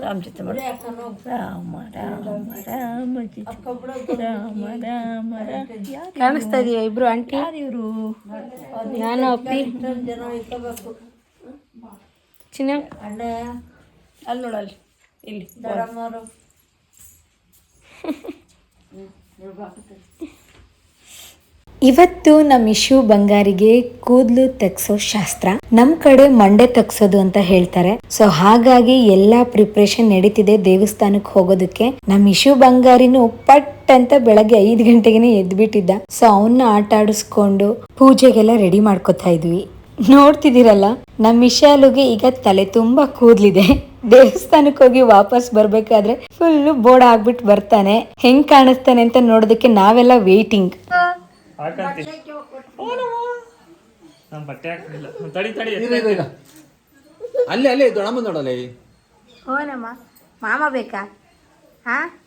ರಾಮಚಿತ್ರ ರಾಮ ರಾಮ ರಾಮ ಚಿತ್ರ ರಾಮ ರಾಮ ರಾಮ ಕಾಣಿಸ್ತಾ ಇದೆಯಾ ಇಬ್ರು ಆಂಟಿ? ಇವರು? ನಾನು ಅಪ್ಪಿ. ಚಿನ್ನ? ಅಣ್ಣ. ಅಲ್ಲಿ ನೋಡಲ್ಲಿ ಇಲ್ಲಿ. ಇವತ್ತು ನಮ್ಮ ಇಶು ಬಂಗಾರಿಗೆ ಕೂದಲು ತೆಗ್ಸೋ ಶಾಸ್ತ್ರ ನಮ್ ಕಡೆ ಮಂಡೆ ತೆಗ್ಸೋದು ಅಂತ ಹೇಳ್ತಾರೆ. ಸೊ ಹಾಗಾಗಿ ಎಲ್ಲಾ ಪ್ರಿಪ್ರೇಷನ್ ನಡೀತಿದೆ ದೇವಸ್ಥಾನಕ್ಕೆ ಹೋಗೋದಕ್ಕೆ. ನಮ್ ಇಶು ಬಂಗಾರಿನು ಪಟ್ ಅಂತ ಬೆಳಗ್ಗೆ ಐದ್ ಗಂಟೆಗೆನೆ ಎದ್ಬಿಟ್ಟಿದ್ದ. ಸೊ ಅವನ್ನ ಆಟ ಆಡಿಸ್ಕೊಂಡು ಪೂಜೆಗೆಲ್ಲ ರೆಡಿ ಮಾಡ್ಕೊತಾ ಇದ್ವಿ. ನೋಡ್ತಿದ್ದೀರಲ್ಲ ನಮ್ಮ ಇಶಾಲುಗೆ ಈಗ ತಲೆ ತುಂಬಾ ಕೂದ್ಲಿದೆ. ದೇವಸ್ಥಾನಕ್ಕೆ ಹೋಗಿ ವಾಪಸ್ ಬರ್ಬೇಕಾದ್ರೆ ಫುಲ್ ಬೋರ್ಡ್ ಆಗ್ಬಿಟ್ಟು ಬರ್ತಾನೆ. ಹೆಂಗ್ ಕಾಣಿಸ್ತಾನೆ ಅಂತ ನೋಡೋದಕ್ಕೆ ನಾವೆಲ್ಲ ವೇಟಿಂಗ್ ಹಾಕಂತಿ. ನಮ್ಮ ಬಟ್ಟೆ ಹಾಕಲಿಲ್ಲ. ತಡಿ ತಡಿ. ಅಲ್ಲೇ ಅಲ್ಲೇ ದೊಡ್ಡಮ್ಮ ನೋಡಲ್ಲ ಓನಮ್ಮ ಮಾಮ ಬೇಕಾ? ಹಾ?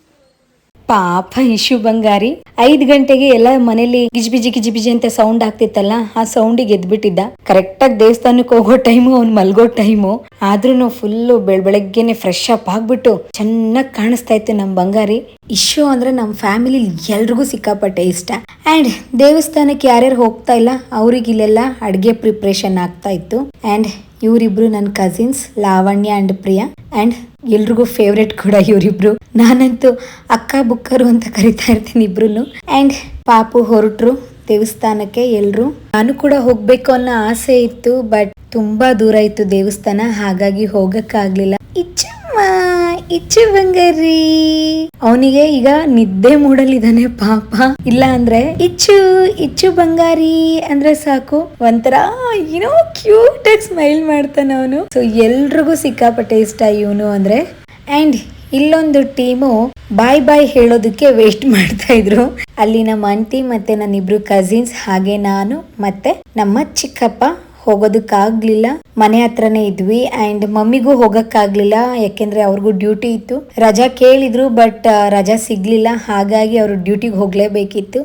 ಪಾಪ ಇಶು ಬಂಗಾರಿ. ಐದ್ ಗಂಟೆಗೆ ಎಲ್ಲ ಮನೇಲಿ ಗಿಜಿಬಿಜಿ ಗಿಜಿಬಿಜಿ ಅಂತ ಸೌಂಡ್ ಆಗ್ತಿತ್ತಲ್ಲ, ಆ ಸೌಂಡಿಗೆ ಎದ್ಬಿಟ್ಟಿದ್ದ. ಕರೆಕ್ಟ್ ಆಗಿ ದೇವಸ್ಥಾನಕ್ಕೆ ಹೋಗೋ ಟೈಮು ಅವ್ನ್ ಮಲ್ಗೋ ಟೈಮು ಆದ್ರೂ ಫುಲ್ಲು ಬೆಳ್ ಬೆಳಗ್ಗೆನೆ ಫ್ರೆಶ್ ಅಪ್ ಆಗ್ಬಿಟ್ಟು ಚೆನ್ನಾಗಿ ಕಾಣಿಸ್ತಾ ಇತ್ತು ನಮ್ ಬಂಗಾರಿ. ಇಶು ಅಂದ್ರೆ ನಮ್ ಫ್ಯಾಮಿಲಿ ಎಲ್ರಿಗೂ ಸಿಕ್ಕಾಪಟ್ಟೆ ಇಷ್ಟ. ಅಂಡ್ ದೇವಸ್ಥಾನಕ್ಕೆ ಯಾರ್ಯಾರು ಹೋಗ್ತಾ ಇಲ್ಲ, ಅವ್ರಿಗೆ ಇಲ್ಲೆಲ್ಲ ಅಡ್ಗೆ ಪ್ರಿಪ್ರೇಷನ್ ಆಗ್ತಾ ಇತ್ತು. ಅಂಡ್ ಇವರಿಬ್ರು ನನ್ನ cousins Lavanya and Priya. And ಎಲ್ರಿಗೂ ಫೇವ್ರೆಟ್ ಕೂಡ ಇವರಿಬ್ರು. ನಾನಂತೂ ಅಕ್ಕ ಬುಕ್ಕರು ಅಂತ ಕರಿತಾ ಇರ್ತೀನಿ ಇಬ್ರು ಅಂಡ್ ಪಾಪು ಹೊರಟ್ರು, ದೇವಸ್ಥಾನಕ್ಕೆ ಎಲ್ರು. ನಾನು ಕೂಡ ಹೋಗ್ಬೇಕು ಅನ್ನೋ ಆಸೆ ಇತ್ತು ಬಟ್ ತುಂಬಾ ದೂರ ಇತ್ತು ದೇವಸ್ಥಾನ, ಹಾಗಾಗಿ ಹೋಗಕ್ಕಾಗ್ಲಿಲ್ಲ. ಇಚ್ಚಮ್ಮ ಇಚ್ಚು ಬಂಗಾರಿ. ಅವನಿಗೆ ಈಗ ನಿದ್ದೆ ಮೂಡಲಿದ್ದಾನೆ ಪಾಪ. ಇಲ್ಲ ಅಂದ್ರೆ ಇಚ್ಚು ಇಚ್ಚು ಬಂಗಾರಿ ಅಂದ್ರೆ ಸಾಕು. ಒಂಥರ ಏನೋ ಕ್ಯೂಟ್ ಆಗಿ ಸ್ಮೈಲ್ ಮಾಡ್ತಾನೆ ಅವನು. ಸೊ ಎಲ್ರಿಗೂ ಸಿಕ್ಕಾಪಟ್ಟೆ ಇಷ್ಟ ಇವನು ಅಂದ್ರೆ. ಅಂಡ್ ಇಲ್ಲೊಂದು ಟೀಮು ಬಾಯ್ ಬಾಯ್ ಹೇಳೋದಕ್ಕೆ ವೇಸ್ಟ್ ಮಾಡ್ತಾ ಇದ್ರು. ಅಲ್ಲಿ ನಮ್ಮ ಆಂಟಿ ಮತ್ತೆ ನನ್ನಿಬ್ರು ಕಸಿನ್ಸ್ ಹಾಗೆ ನಾನು ಮತ್ತೆ ನಮ್ಮ ಚಿಕ್ಕಪ್ಪ ಹೋಗೋದಕ್ಕಾಗ್ಲಿಲ್ಲ. ಮನೆ ಹತ್ರನೇ ಇದ್ವಿ ಅಂಡ್ ಮಮ್ಮಿಗೂ ಹೋಗಕ್ಕಾಗ್ಲಿಲ್ಲ, ಯಾಕೆಂದ್ರೆ ಅವ್ರಿಗೂ ಡ್ಯೂಟಿ ಇತ್ತು. ರಜಾ ಕೇಳಿದ್ರು ಬಟ್ ರಜಾ ಸಿಗ್ಲಿಲ್ಲ, ಹಾಗಾಗಿ ಅವರು ಡ್ಯೂಟಿಗೆ ಹೋಗ್ಲೇಬೇಕಿತ್ತು.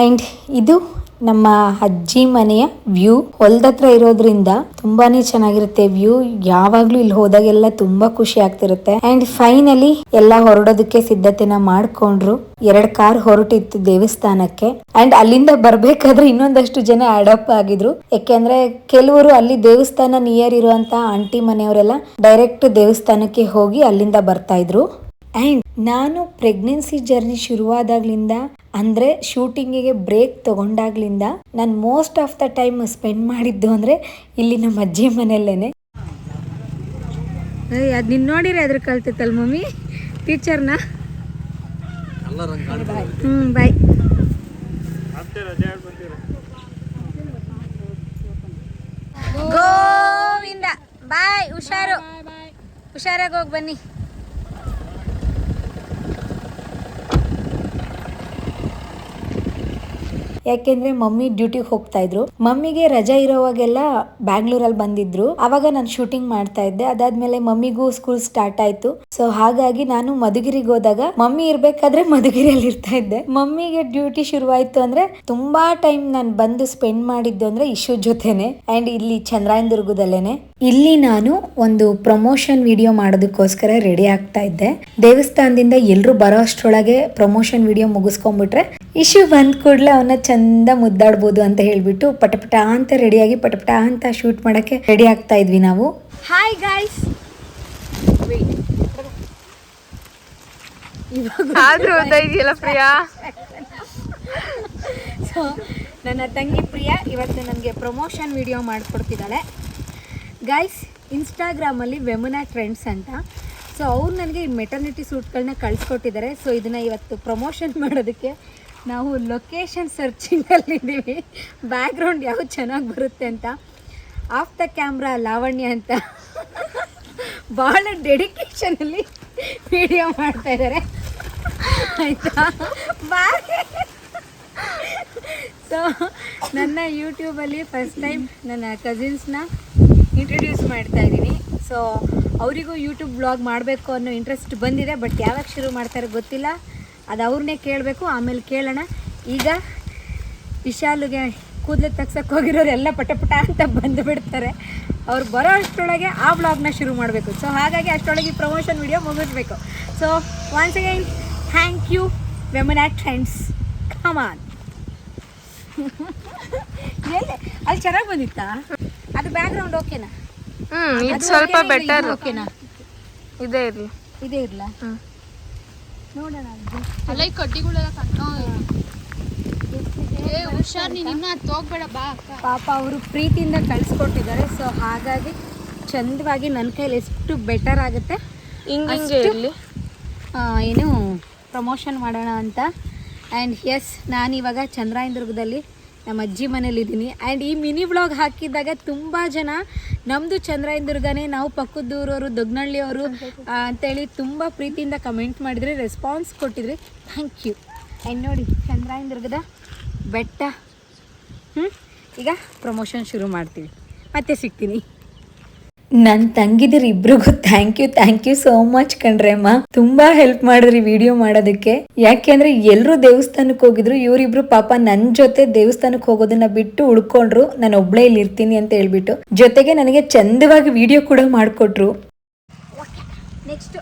ಅಂಡ್ ಇದು ನಮ್ಮ ಅಜ್ಜಿ ಮನೆಯ ವ್ಯೂ ಹೊಲ್ದತ್ರ ಇರೋದ್ರಿಂದ ತುಂಬಾನೇ ಚೆನ್ನಾಗಿರುತ್ತೆ ವ್ಯೂ ಯಾವಾಗ್ಲೂ ಇಲ್ಲಿ ಹೋದಾಗೆಲ್ಲ ತುಂಬಾ ಖುಷಿ ಆಗ್ತಿರುತ್ತೆ. ಅಂಡ್ ಫೈನಲಿ ಎಲ್ಲ ಹೊರಡೋದಕ್ಕೆ ಸಿದ್ಧತೆನ ಮಾಡ್ಕೊಂಡ್ರು. ಎರಡ್ ಕಾರ್ ಹೊರಟಿತ್ತು ದೇವಸ್ಥಾನಕ್ಕೆ. ಅಂಡ್ ಅಲ್ಲಿಂದ ಬರ್ಬೇಕಾದ್ರೆ ಇನ್ನೊಂದಷ್ಟು ಜನ ಅಡಪ್ ಆಗಿದ್ರು. ಯಾಕೆಂದ್ರೆ ಕೆಲವರು ಅಲ್ಲಿ ದೇವಸ್ಥಾನ ನಿಯರ್ ಇರುವಂತ ಆಂಟಿ ಮನೆಯವರೆಲ್ಲ ಡೈರೆಕ್ಟ್ ದೇವಸ್ಥಾನಕ್ಕೆ ಹೋಗಿ ಅಲ್ಲಿಂದ ಬರ್ತಾ ಇದ್ರು. ಆ್ಯಂಡ್ ನಾನು ಪ್ರೆಗ್ನೆನ್ಸಿ ಜರ್ನಿ ಶುರುವಾದಾಗ್ಲಿಂದ ಅಂದರೆ ಶೂಟಿಂಗಿಗೆ ಬ್ರೇಕ್ ತಗೊಂಡಾಗ್ಲಿಂದ ನಾನು most of the time spend ಮಾಡಿದ್ದು ಅಂದರೆ ಇಲ್ಲಿ ನಮ್ಮ ಅಜ್ಜಿ ಮನೆಯಲ್ಲೇನೆ. ಅದು ನಿನ್ನ ನೋಡಿರಿ ಅದ್ರ ಕಲ್ತಿತ್ತಲ್ಲ ಮಮ್ಮಿ? ಟೀಚರ್ನ ಹ್ಞೂ ಬಾಯ್ ಗೋವಿಂದ ಬಾಯ್ ಹುಷಾರು. ಹುಷಾರಾಗಿ ಹೋಗಿ ಬನ್ನಿ. ಯಾಕೆಂದ್ರೆ ಮಮ್ಮಿ ಡ್ಯೂಟಿಗೆ ಹೋಗ್ತಾ ಇದ್ರು. ಮಮ್ಮಿಗೆ ರಜಾ ಇರೋವಾಗೆಲ್ಲ ಬ್ಯಾಂಗ್ಳೂರಲ್ಲಿ ಬಂದಿದ್ರು. ಅವಾಗ ನಾನು ಶೂಟಿಂಗ್ ಮಾಡ್ತಾ ಇದ್ದೆ. ಅದಾದ್ಮೇಲೆ ಮಮ್ಮಿಗೂ ಸ್ಕೂಲ್ ಸ್ಟಾರ್ಟ್ ಆಯ್ತು. ಸೊ ಹಾಗಾಗಿ ನಾನು ಮಧುಗಿರಿಗೆ ಹೋದಾಗ ಮಮ್ಮಿ ಇರ್ಬೇಕಾದ್ರೆ ಮಧುಗಿರಿಯಲ್ಲಿ ಇರ್ತಾ ಇದ್ದೆ. ಮಮ್ಮಿಗೆ ಡ್ಯೂಟಿ ಶುರುವಾಯ್ತು ಅಂದ್ರೆ ತುಂಬಾ ಟೈಮ್ ನಾನು ಬಂದು ಸ್ಪೆಂಡ್ ಮಾಡಿದ್ದು ಅಂದ್ರೆ ಇಶು ಜೊತೆನೆ ಅಂಡ್ ಇಲ್ಲಿ ಚಂದ್ರಾಯನದುರ್ಗದಲ್ಲೇನೆ. ಇಲ್ಲಿ ನಾನು ಒಂದು ಪ್ರಮೋಷನ್ ವಿಡಿಯೋ ಮಾಡೋದಕ್ಕೋಸ್ಕರ ರೆಡಿ ಆಗ್ತಾ ಇದ್ದೆ. ದೇವಸ್ಥಾನದಿಂದ ಎಲ್ರು ಬರೋ ಅಷ್ಟ್ರೊಳಗೆ ಪ್ರಮೋಷನ್ ವಿಡಿಯೋ ಮುಗಿಸ್ಕೊಂಡ್ಬಿಟ್ರೆ ಇಶು ಬಂದ್ ಕೂಡಲೇ ಅವನ್ನ ಚಂದ ಮುದ್ದಾಡ್ಬೋದು ಅಂತ ಹೇಳ್ಬಿಟ್ಟು ಪಟಪಟ ಅಂತ ರೆಡಿಯಾಗಿ ಪಟಪಟ ಅಂತ ಶೂಟ್ ಮಾಡೋಕ್ಕೆ ರೆಡಿ ಆಗ್ತಾ ಇದ್ವಿ ನಾವು. ಹಾಯ್ ಗಾಯ್ಸ್ ಆದ್ರೂ ಇದೆಯಲ್ಲ ಪ್ರಿಯಾ? ಸೊ ನನ್ನ ತಂಗಿ ಪ್ರಿಯಾ ಇವತ್ತು ನನಗೆ ಪ್ರಮೋಷನ್ ವಿಡಿಯೋ ಮಾಡಿಕೊಡ್ತಿದ್ದಾಳೆ. ಗಾಯ್ಸ್ ಇನ್ಸ್ಟಾಗ್ರಾಮಲ್ಲಿ ವೆಮುನಾ ಟ್ರೆಂಡ್ಸ್ ಅಂತ. ಸೊ ಅವ್ರು ನನಗೆ ಈ ಮೆಟರ್ನಿಟಿ ಸೂಟ್ಗಳನ್ನ ಕಳಿಸ್ಕೊಟ್ಟಿದ್ದಾರೆ. ಸೊ ಇದನ್ನು ಇವತ್ತು ಪ್ರಮೋಷನ್ ಮಾಡೋದಕ್ಕೆ ನಾವು ಲೊಕೇಶನ್ ಸರ್ಚಿಂಗಲ್ಲಿದ್ದೀವಿ ಬ್ಯಾಕ್ಗ್ರೌಂಡ್ ಯಾವ್ದು ಚೆನ್ನಾಗಿ ಬರುತ್ತೆ ಅಂತ. ಆಫ್ ದ ಕ್ಯಾಮ್ರಾ ಲಾವಣ್ಯ ಅಂತ. ಭಾಳ ಡೆಡಿಕೇಶನಲ್ಲಿ ವಿಡಿಯೋ ಮಾಡ್ತಾ ಇದ್ದಾರೆ ಆಯಿತಾ? ಸೊ ನನ್ನ ಯೂಟ್ಯೂಬಲ್ಲಿ ಫಸ್ಟ್ ಟೈಮ್ ನನ್ನ ಕಸಿನ್ಸ್ನ ಇಂಟ್ರೊಡ್ಯೂಸ್ ಮಾಡ್ತಾ ಇದ್ದೀನಿ. ಸೊ ಅವರಿಗೂ ಯೂಟ್ಯೂಬ್ ಬ್ಲಾಗ್ ಮಾಡಬೇಕು ಅನ್ನೋ ಇಂಟ್ರೆಸ್ಟ್ ಬಂದಿದೆ ಬಟ್ ಯಾವಾಗ ಶುರು ಮಾಡ್ತಾರೆ ಗೊತ್ತಿಲ್ಲ. ಅದು ಅವ್ರನ್ನೇ ಕೇಳಬೇಕು ಆಮೇಲೆ ಕೇಳೋಣ. ಈಗ ವಿಶಾಲುಗೆ ಕೂದಲು ತಗ್ಸಕ್ಕೆ ಹೋಗಿರೋರೆಲ್ಲ ಪಟ ಪಟ ಅಂತ ಬಂದು ಬಿಡ್ತಾರೆ ಅವ್ರು ಬರೋ ಅಷ್ಟರೊಳಗೆ ಆ ಬ್ಲಾಗ್ನ ಶುರು ಮಾಡಬೇಕು. ಸೊ ಹಾಗಾಗಿ ಅಷ್ಟರೊಳಗೆ ಪ್ರಮೋಷನ್ ವಿಡಿಯೋ ಮುಗಿಸ್ಬೇಕು. So once again thank you ವೆಮನ್ ಆ್ಯಟ್ ಫ್ರೆಂಡ್ಸ್ ಕಮಾನ್ ಎಲ್ಲಿ ಅಲ್ಲಿ ಚೆನ್ನಾಗಿ ಬಂದಿತ್ತಾ? ಅದು ಬ್ಯಾಕ್ಗ್ರೌಂಡ್ ಓಕೆನಾ ಹ್ಮ್ ಇದು ಸ್ವಲ್ಪ ಬೆಟರ್ ಓಕೆನಾ ಇದೇ ಇರಲಿ. ಇದೇ ಇರಲ್ಲ ಹ್ಮ್. ನೋಡೋಣ ಅದು. ಅಲ್ಲ ಈ ಕಡ್ಡಿಗಳೆಲ್ಲ ಏ ಹುಷಾರ್ ನೀನು ಇನ್ನ ಹತ್ತು ಹೋಗ್ಬೇಡ ಬಾ ಅಕ್ಕ. ಪಾಪ ಅವರು ಪ್ರೀತಿಯಿಂದ ಕಳಿಸ್ಕೊಟ್ಟಿದ್ದಾರೆ ಸೊ ಹಾಗಾಗಿ ಚಂದವಾಗಿ ನನ್ನ ಕೈಲಿ ಎಷ್ಟು ಬೆಟರ್ ಆಗುತ್ತೆ. ಹಿಂಗ್ ಆ, ಏನು ಪ್ರಮೋಷನ್ ಮಾಡೋಣ ಅಂತ. ಆ್ಯಂಡ್ ಎಸ್ ನಾನಿವಾಗ ಚಂದ್ರಾಯನದುರ್ಗದಲ್ಲಿ ನಮ್ಮ ಅಜ್ಜಿ ಮನೇಲಿದ್ದೀನಿ. ಆ್ಯಂಡ್ ಈ ಮಿನಿ ಬ್ಲಾಗ್ ಹಾಕಿದ್ದಾಗ ತುಂಬ ಜನ ನಮ್ಮದು ಚಂದ್ರಾಯನದುರ್ಗನೇ ನಾವು ಪಕ್ಕದೂರವರು ದೊಗ್ನಳ್ಳಿಯವರು ಅಂತೇಳಿ ತುಂಬ ಪ್ರೀತಿಯಿಂದ ಕಮೆಂಟ್ ಮಾಡಿದ್ರಿ ರೆಸ್ಪಾನ್ಸ್ ಕೊಟ್ಟಿದ್ರಿ ಥ್ಯಾಂಕ್ ಯು ಆ್ಯಂಡ್ ನೋಡಿ ಚಂದ್ರಾಯನದುರ್ಗದ ಬೆಟ್ಟ. ಹ್ಞೂ ಈಗ ಪ್ರಮೋಷನ್ ಶುರು ಮಾಡ್ತೀವಿ. ಮತ್ತೆ ಸಿಗ್ತೀನಿ. ನನ್ನ ತಂಗಿದಿರ್ ಇಬ್ರಿಗೂ thank you thank you so much ಕಣ್ರೇಮ್ಮ ತುಂಬಾ ಹೆಲ್ಪ್ ಮಾಡಿದ್ರಿ ವಿಡಿಯೋ ಮಾಡೋದಕ್ಕೆ. ಯಾಕೆಂದ್ರೆ ಎಲ್ಲರೂ ದೇವಸ್ಥಾನಕ್ಕೆ ಹೋಗಿದ್ರು ಇವರಿಬ್ರು ಪಾಪ ನನ್ನ ಜೊತೆ ದೇವಸ್ಥಾನಕ್ಕೆ ಹೋಗೋದನ್ನ ಬಿಟ್ಟು ಉಳ್ಕೊಂಡ್ರು. ನಾನು ಒಬ್ಳೇ ಇಲ್ಲಿ ಇರ್ತೀನಿ ಅಂತ ಹೇಳ್ಬಿಟ್ಟು. ಜೊತೆಗೆ ನನಗೆ ಚಂದವಾಗಿ ವಿಡಿಯೋ ಕೂಡ ಮಾಡಿಕೊಟ್ರು. ನೆಕ್ಸ್ಟು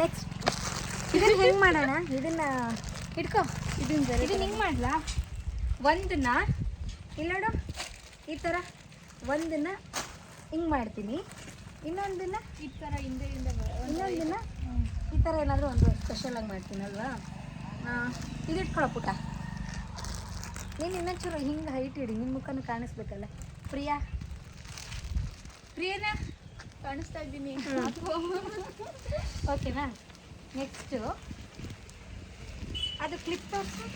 ನೆಕ್ಸ್ಟ್ ಇದನ್ನ ಹೆಂಗೆ ಮಾಡೋಣ? ಇದನ್ನ ಹಿಡ್ಕೋ ಇದನ್ನ ಇದನ್ನ ಹೆಂಗೆ ಮಾಡ್ಲಾ? ಒಂದನ್ನ ಇಲ್ಲೋಡು ಈ ಥರ ಒಂದನ್ನ ಹಿಂಗೆ ಮಾಡ್ತೀನಿ. ಇನ್ನೊಂದನ್ನ ಈ ಥರ ಹಿಂದೆ ಹಿಂದೆ ದಿನ ಈ ಥರ ಏನಾದರೂ ಒಂದು ಸ್ಪೆಷಲಾಗಿ ಮಾಡ್ತೀನಿ ಅಲ್ವಾ ಇದು ಇಟ್ಕೊಳ್ಳೋ ಪುಟ. ನೀನು ಇನ್ನೊಂಚೂರು ಹಿಂಗೆ ಹೈಟ್ ಇಡಿ ನಿನ್ನ ಮುಖನೂ ಕಾಣಿಸ್ಬೇಕಲ್ಲ. ಪ್ರಿಯಾ. ಪ್ರಿಯನಾ ಕಾಣಿಸ್ತಾ ಇದ್ದೀನಿ. ಓಕೆನಾ? ನೆಕ್ಸ್ಟು ಅದು ಕ್ಲಿಪ್ ತೋರಿಸು.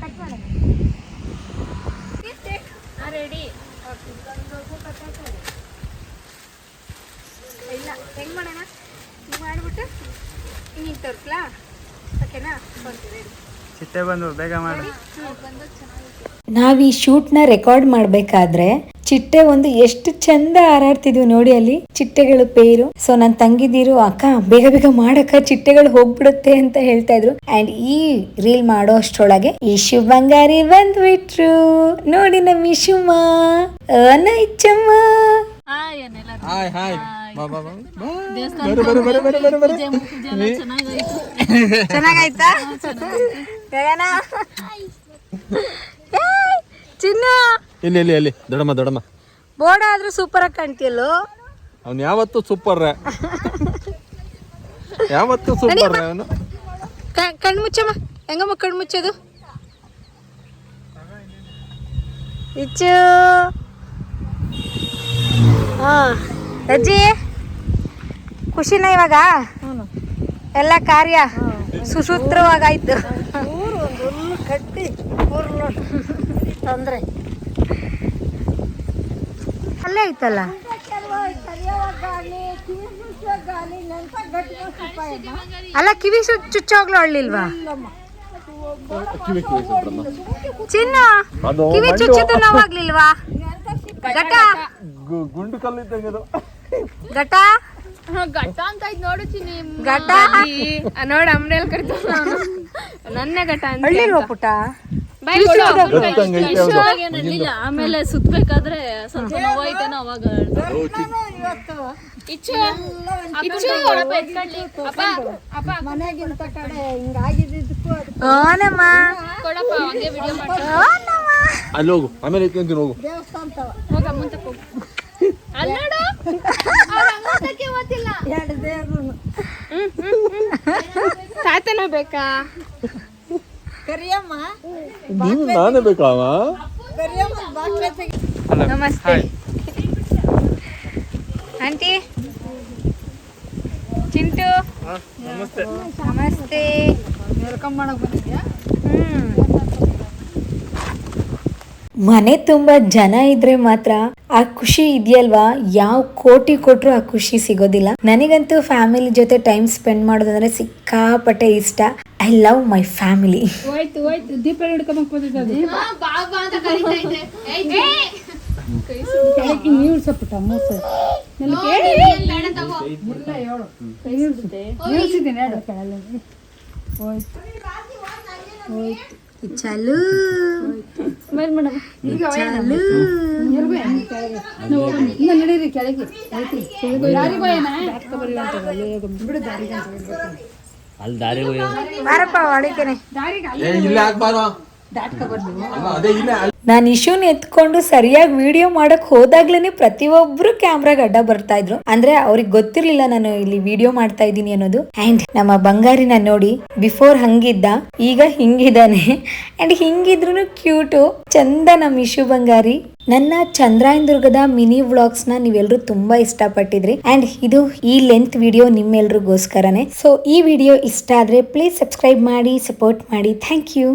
ಕಟ್ ಮಾಡೋಣ. ರೆಡಿ ಇಲ್ಲ ಹೆಂಗೆ ಮಾಡೋಣ? ಹಿಂಗೆ ಮಾಡಿಬಿಟ್ಟು ಹಿಂಗೆ ತೋರಿಸ್ಲಾ? ಓಕೆನಾ? ಬಂದು ಬೇಗ ಮಾಡಿ. ನಾವ್ ಈ ಶೂಟ್ನ ರೆಕಾರ್ಡ್ ಮಾಡ್ಬೇಕಾದ್ರೆ ಚಿಟ್ಟೆ ಒಂದು ಎಷ್ಟು ಚಂದ ಹಾರಾಡ್ತಿದ್ವು ನೋಡಿ ಅಲ್ಲಿ ಚಿಟ್ಟೆಗಳು ಪೇರು. ಸೊ ನನ್ನ ತಂಗಿದಿರು ಅಕ್ಕ ಬೇಗ ಬೇಗ ಮಾಡಕ್ಕ ಚಿಟ್ಟೆಗಳು ಹೋಗ್ಬಿಡುತ್ತೆ ಅಂತ ಹೇಳ್ತಾ ಇದ್ರು. ಅಂಡ್ ಈ ರೀಲ್ ಮಾಡೋ ಅಷ್ಟ್ರೊಳಗೆ ಇಶು ಬಂಗಾರಿ ಬಂದ್ಬಿಟ್ರು. ನೋಡಿ ನಮ್ಮ ಇಶುಮ್ಮ ಅನೈಚಮ್ಮ. Hi hi ಚೆನ್ನಾಗಾಯ್ತಾ. ಚಿನ್ನ. ಇಲ್ಲಿ ಇಲ್ಲಿ ಇಲ್ಲಿ. ದೊಡಮ್ಮ ದೊಡಮ್ಮ ಬೋರ್ಡ್ ಆದ್ರೂ ಸೂಪರ್ ಆಗಿ ಕಾಣ್ತಿಯಲ್ಲೋ? ಅವ್ನು ಯಾವತ್ತು ಸೂಪರ್ ಯಾವತ್ತು ಸೂಪರ್ ಅವನು. ಕ- ಕಣ್ಣು ಮುಚ್ಚಮ್ಮ. ಹೆಂಗಮ್ಮ ಕಣ್ಣು ಮುಚ್ಚೋದು? ಇಚ್ಚು. ಹಾ ಅಜ್ಜಿ. ಖುಷಿನ ಇವಾಗ? ಎಲ್ಲ ಕಾರ್ಯ ಸುಸೂತ್ರವಾಗಾಯ್ತು. ಕಟ್ಟಿ ತೊಂದ್ರೆ. ಅಲ್ಲೇ ಐತಲ್ಲ? ಅಲ್ಲ ಕಿವಿ ಸು ಚುಚ್ಚೋಗ್ಲು ಅಳ್ಳಿಲ್ವಾ? ಚಿನ್ನ ಕಿವಿ. ಚುಚ್ಚಿದ್ದು ನೋವಾಗ್ಲಿಲ್ವಾ? ಘಟ. ಗುಂಡು ಕಲ್ಲಿದ್ದಂಗೆ ಅದು. ಘಟ. ಘಟ್ಟ ಅಂತ ಇದ್ ನೋಡು ಚಿನ್ನಿ. ನೋಡ ಅಮ್ಮನೆಲ್ ಕರಿತ ನನ್ನ ಘಟ ಅಂತ ಪುಟ್ಟ ಕೊಡು. ಆಮೇಲೆ ಸುತ್ತಬೇಕಾದ್ರೆ ಸ್ವಲ್ಪ ನೋವಾಯ್ತೇನೋ ಅವಾಗ. ಇಚ್ಚು. ಇಚ್ಚು. ಕೊಡಪ್ಪ ಎತ್ಕೊಳ್ಳಿ ಅಪ್ಪ. ಅಪ್ಪ. ಓನಮ್ಮ ಕೊಡಪ್ಪ ಹಂಗೆ ವಿಡಿಯೋ ಮಾಡಿ ಅಲ್ಲಿ ಹೋಗು. ಆಮೇಲೆ ಹೋಗ. ಹಂಗಂತಕ್ಕೆ ಓದ್ತಿಲ್ಲ. ತಾತನ ಬೇಕಾ? ಕರಿಯಮ್ಮ. ನಾನೇ ಬೇಕಾವ ನಮಸ್ತೆ. ಆಂಟಿ. ಚಿಂಟು. ನಮಸ್ತೆ. ನಮಸ್ತೆ. ವೆಲ್ಕಮ್ ಮಾಡಕ್ ಬಂದಿದ್ಯಾ? ಹ್ಮ್. ಮನೆ ತುಂಬ ಜನ ಇದ್ರೆ ಮಾತ್ರ ಆ ಖುಷಿ ಇದೆಯಲ್ವಾ? ಯಾವ ಕೋಟಿ ಕೊಟ್ಟರು ಆ ಖುಷಿ ಸಿಗೋದಿಲ್ಲ. ನನಗಂತೂ ಫ್ಯಾಮಿಲಿ ಜೊತೆ ಟೈಮ್ ಸ್ಪೆಂಡ್ ಮಾಡೋದಂದ್ರೆ ಸಿಕ್ಕಾಪಟ್ಟೆ ಇಷ್ಟ. ಐ ಲವ್ ಮೈ ಫ್ಯಾಮಿಲಿ ಬಾ ಅಂತ ಕರೀತಾ ಇದ್ದೆ ಏಯ್, ಏಯ್. ಏಯ್, ಬೇಡ ತಗೋ. ಚಾಲು ಚಾಲು ಬಾರಪ್ಪ ಒಳಗೇನೆ ನಾನು ಇಶ್ಯೂನ್ ಎತ್ಕೊಂಡು ಸರಿಯಾಗಿ ವಿಡಿಯೋ ಮಾಡಕ್ ಹೋದಾಗ್ಲೇನೆ ಪ್ರತಿಯೊಬ್ರು ಕ್ಯಾಮ್ರಾಗ ಅಡ್ಡ ಬರ್ತಾ ಇದ್ರು. ಅಂದ್ರೆ ಅವ್ರಿಗೆ ಗೊತ್ತಿರ್ಲಿಲ್ಲ ನಾನು ಇಲ್ಲಿ ವಿಡಿಯೋ ಮಾಡ್ತಾ ಇದ್ದೀನಿ ಅನ್ನೋದು. ಅಂಡ್ ನಮ್ಮ ಬಂಗಾರಿನ ನೋಡಿ ಬಿಫೋರ್ ಹಂಗಿದ್ದ, ಈಗ ಹಿಂಗಿದ್ದಾನೆ ಅಂಡ್ ಹಿಂಗಿದ್ರು ಕ್ಯೂಟು ಚಂದ ನಮ್ಮ ಇಶು ಬಂಗಾರಿ. ನನ್ನ ಚಂದ್ರಾಯನ್ ದುರ್ಗದ ಮಿನಿ ವ್ಲಾಗ್ಸ್ನ ನೀವೆಲ್ಲರೂ ತುಂಬಾ ಇಷ್ಟಪಟ್ಟಿದ್ರಿ. ಅಂಡ್ ಇದು ಈ ಲೆಂತ್ ವಿಡಿಯೋ ನಿಮ್ಮೆಲ್ರಿಗೋಸ್ಕರನೇ. ಸೊ ಈ ವಿಡಿಯೋ ಇಷ್ಟ ಆದ್ರೆ ಪ್ಲೀಸ್ ಸಬ್ಸ್ಕ್ರೈಬ್ ಮಾಡಿ ಸಪೋರ್ಟ್ ಮಾಡಿ. Thank you